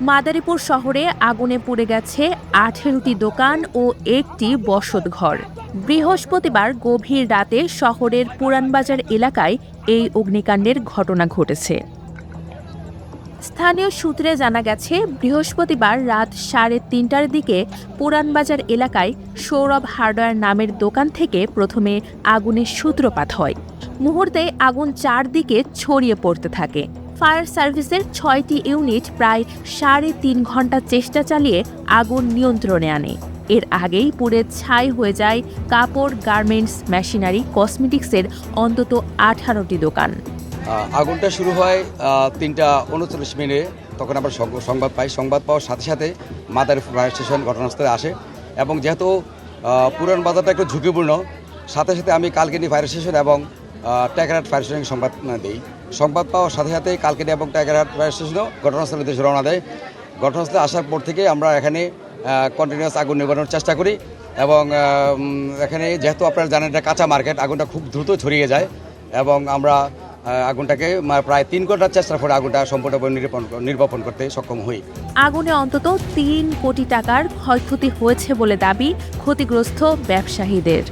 মাদারীপুর শহরে আগুনে পুড়ে গেছে আঠেরোটি দোকান ও একটি বসতঘর। বৃহস্পতিবার গভীর রাতে শহরের পুরানবাজার এলাকায় এই অগ্নিকাণ্ডের ঘটনা ঘটেছে। স্থানীয় সূত্রে জানা গেছে, বৃহস্পতিবার রাত সাড়ে তিনটার দিকে পুরানবাজার এলাকায় সৌরভ হার্ডওয়্যার নামের দোকান থেকে প্রথমে আগুনের সূত্রপাত হয়। মুহূর্তে আগুন চারদিকে ছড়িয়ে পড়তে থাকে। ফায়ার সার্ভিসের ছয়টি ইউনিট প্রায় সাড়ে তিন ঘণ্টা চেষ্টা চালিয়ে আগুন নিয়ন্ত্রণে আনে। এর আগেই পুড়ে ছাই হয়ে যায় কাপড়, গার্মেন্টস, মেশিনারি, কসমেটিক্সের অন্তত আঠারোটি দোকান। আগুনটা শুরু হয় তিনটা উনচল্লিশ মিনিটে। তখন আমরা সংবাদ পাই। সংবাদ পাওয়ার সাথে সাথে মাদার ফায়ার স্টেশন ঘটনাস্থলে আসে এবং যেহেতু পুরান বাজারটা একটু ঝুঁকিপূর্ণ, সাথে সাথে আমি কালকিনি ফায়ার স্টেশন এবং ট্যাগারহাট ফায়ার স্টেশনকে সংবাদ দিই। সংবাদ পাওয়ার সাথে সাথে কালকিনি এবং ট্যাগারহাট ফায়ার স্টেশনও ঘটনাস্থলে দেশে রওনা দেয়। ঘটনাস্থলে আসার পর থেকে আমরা এখানে কন্টিনিউয়াস আগুন নিবানোর চেষ্টা করি এবং এখানে যেহেতু আপনারা জানেন এটা কাঁচা মার্কেট, আগুনটা খুব দ্রুত ছড়িয়ে যায় এবং আমরা আগুনটাকে প্রায় তিন ঘণ্টার চেষ্টার পরে আগুনটা সম্পূর্ণভাবে নির্বাপন করতে সক্ষম হই। আগুনে অন্তত তিন কোটি টাকার ক্ষয়ক্ষতি হয়েছে বলে দাবি ক্ষতিগ্রস্ত ব্যবসায়ীদের।